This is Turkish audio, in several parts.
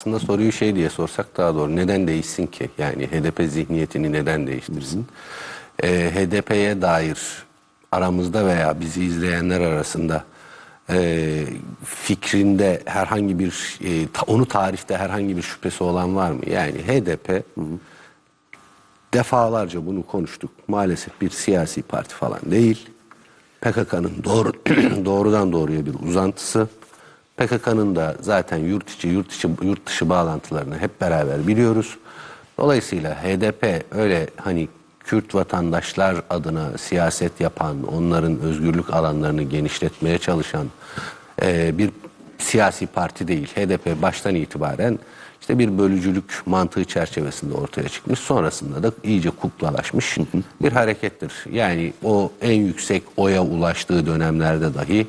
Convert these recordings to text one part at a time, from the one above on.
Aslında soruyu şey diye sorsak daha doğru. Neden değişsin ki? Yani HDP zihniyetini neden değiştirsin? Ee, HDP'ye dair aramızda veya bizi izleyenler arasında e, fikrinde herhangi bir e, ta- onu tarifte herhangi bir şüphesi olan var mı? Yani HDP defalarca bunu konuştuk. Maalesef bir siyasi parti falan değil. PKK'nın doğru, doğrudan doğruya bir uzantısı. PKK'nın da zaten yurt içi, yurt içi, yurt dışı bağlantılarını hep beraber biliyoruz. Dolayısıyla HDP öyle hani Kürt vatandaşlar adına siyaset yapan, onların özgürlük alanlarını genişletmeye çalışan e, bir siyasi parti değil. HDP baştan itibaren işte bir bölücülük mantığı çerçevesinde ortaya çıkmış. Sonrasında da iyice kuklalaşmış bir harekettir. Yani o en yüksek oya ulaştığı dönemlerde dahi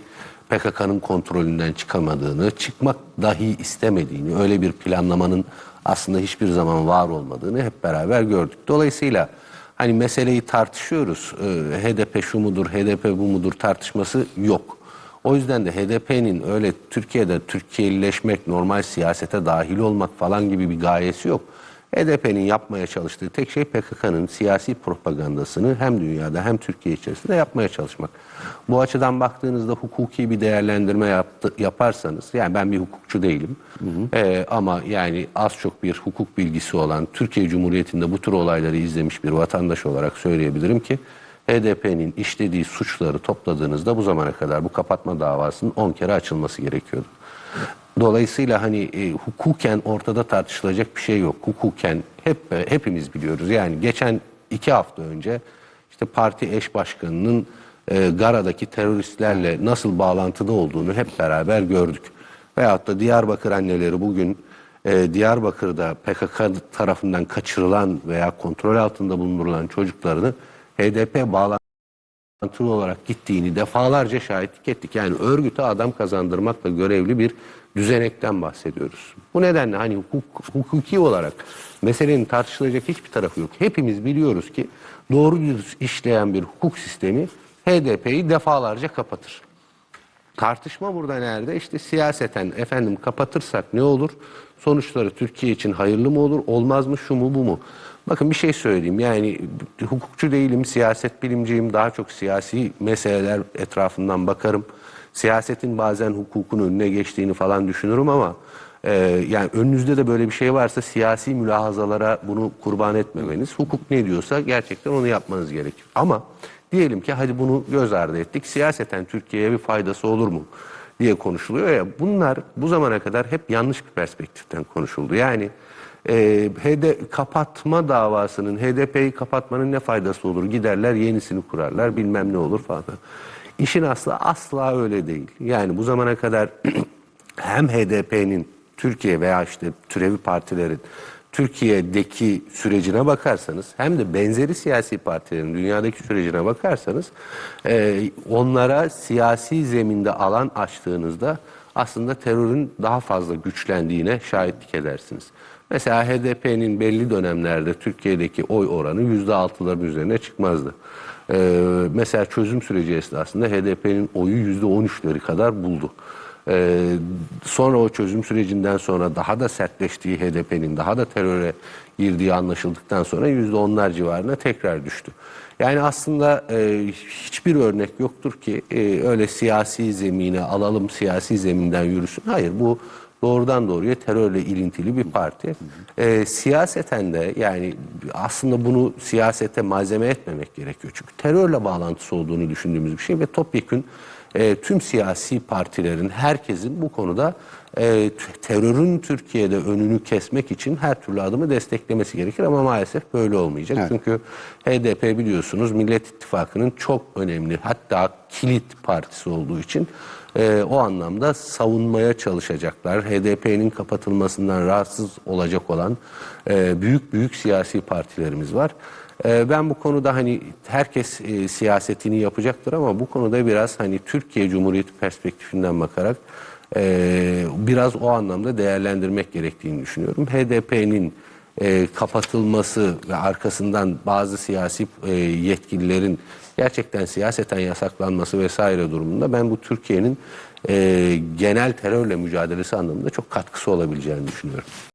PKK'nın kontrolünden çıkamadığını, çıkmak dahi istemediğini, öyle bir planlamanın aslında hiçbir zaman var olmadığını hep beraber gördük. Dolayısıyla hani meseleyi tartışıyoruz. Ee, HDP şu mudur, HDP bu mudur tartışması yok. O yüzden de HDP'nin öyle Türkiye'de Türkiye'lileşmek, normal siyasete dahil olmak falan gibi bir gayesi yok. HDP'nin yapmaya çalıştığı tek şey PKK'nın siyasi propagandasını hem dünyada hem Türkiye içerisinde yapmaya çalışmak. Bu açıdan baktığınızda hukuki bir değerlendirme yaptı, yaparsanız, yani ben bir hukukçu değilim Ee, ama yani az çok bir hukuk bilgisi olan, Türkiye Cumhuriyeti'nde bu tür olayları izlemiş bir vatandaş olarak söyleyebilirim ki HDP'nin işlediği suçları topladığınızda bu zamana kadar bu kapatma davasının 10 kere açılması gerekiyordu. Dolayısıyla hani e, hukuken ortada tartışılacak bir şey yok. Hukuken hep hepimiz biliyoruz. Yani geçen iki hafta önce işte parti eş başkanının e, Gara'daki teröristlerle nasıl bağlantıda olduğunu hep beraber gördük. Veyahut da Diyarbakır anneleri bugün e, Diyarbakır'da PKK tarafından kaçırılan veya kontrol altında bulundurulan çocuklarını HDP bağlantılı bağlantılı olarak gittiğini defalarca şahitlik ettik. Yani örgüte adam kazandırmakla görevli bir düzenekten bahsediyoruz. Bu nedenle hani hukuk, hukuki olarak meselenin tartışılacak hiçbir tarafı yok. Hepimiz biliyoruz ki doğru dürüst işleyen bir hukuk sistemi HDP'yi defalarca kapatır. Tartışma burada nerede? İşte siyaseten efendim kapatırsak ne olur? Sonuçları Türkiye için hayırlı mı olur? Olmaz mı? Şu mu bu mu? Bakın bir şey söyleyeyim. Yani hukukçu değilim, siyaset bilimciyim. Daha çok siyasi meseleler etrafından bakarım. Siyasetin bazen hukukun önüne geçtiğini falan düşünürüm ama e, yani önünüzde de böyle bir şey varsa siyasi mülahazalara bunu kurban etmemeniz. Hukuk ne diyorsa gerçekten onu yapmanız gerekir. Ama diyelim ki hadi bunu göz ardı ettik. Siyaseten Türkiye'ye bir faydası olur mu? diye konuşuluyor ya bunlar bu zamana kadar hep yanlış bir perspektiften konuşuldu. Yani e, HD kapatma davasının HDP'yi kapatmanın ne faydası olur? Giderler yenisini kurarlar bilmem ne olur falan. İşin aslı asla öyle değil. Yani bu zamana kadar hem HDP'nin Türkiye veya işte türevi partilerin Türkiye'deki sürecine bakarsanız hem de benzeri siyasi partilerin dünyadaki sürecine bakarsanız e, onlara siyasi zeminde alan açtığınızda aslında terörün daha fazla güçlendiğine şahitlik edersiniz. Mesela HDP'nin belli dönemlerde Türkiye'deki oy oranı %6'ların üzerine çıkmazdı. Ee, mesela çözüm süreci esnasında HDP'nin oyu %13'leri kadar buldu. Ee, sonra o çözüm sürecinden sonra daha da sertleştiği HDP'nin daha da teröre girdiği anlaşıldıktan sonra %10'lar civarına tekrar düştü. Yani aslında e, hiçbir örnek yoktur ki e, öyle siyasi zemine alalım siyasi zeminden yürüsün. Hayır bu doğrudan doğruya terörle ilintili bir parti. E, siyaseten de yani aslında bunu siyasete malzeme etmemek gerekiyor. Çünkü terörle bağlantısı olduğunu düşündüğümüz bir şey ve topyekün e, tüm siyasi partilerin, herkesin bu konuda e, terörün Türkiye'de önünü kesmek için her türlü adımı desteklemesi gerekir ama maalesef böyle olmayacak. Evet. Çünkü HDP biliyorsunuz Millet İttifakı'nın çok önemli hatta kilit partisi olduğu için e, o anlamda savunmaya çalışacaklar. HDP'nin kapatılmasından rahatsız olacak olan e, büyük büyük siyasi partilerimiz var. E, ben bu konuda hani herkes e, siyasetini yapacaktır ama bu konuda biraz hani Türkiye Cumhuriyeti perspektifinden bakarak e, biraz o anlamda değerlendirmek gerektiğini düşünüyorum. HDP'nin e, kapatılması ve arkasından bazı siyasi e, yetkililerin gerçekten siyaseten yasaklanması vesaire durumunda ben bu Türkiye'nin e, genel terörle mücadelesi anlamında çok katkısı olabileceğini düşünüyorum.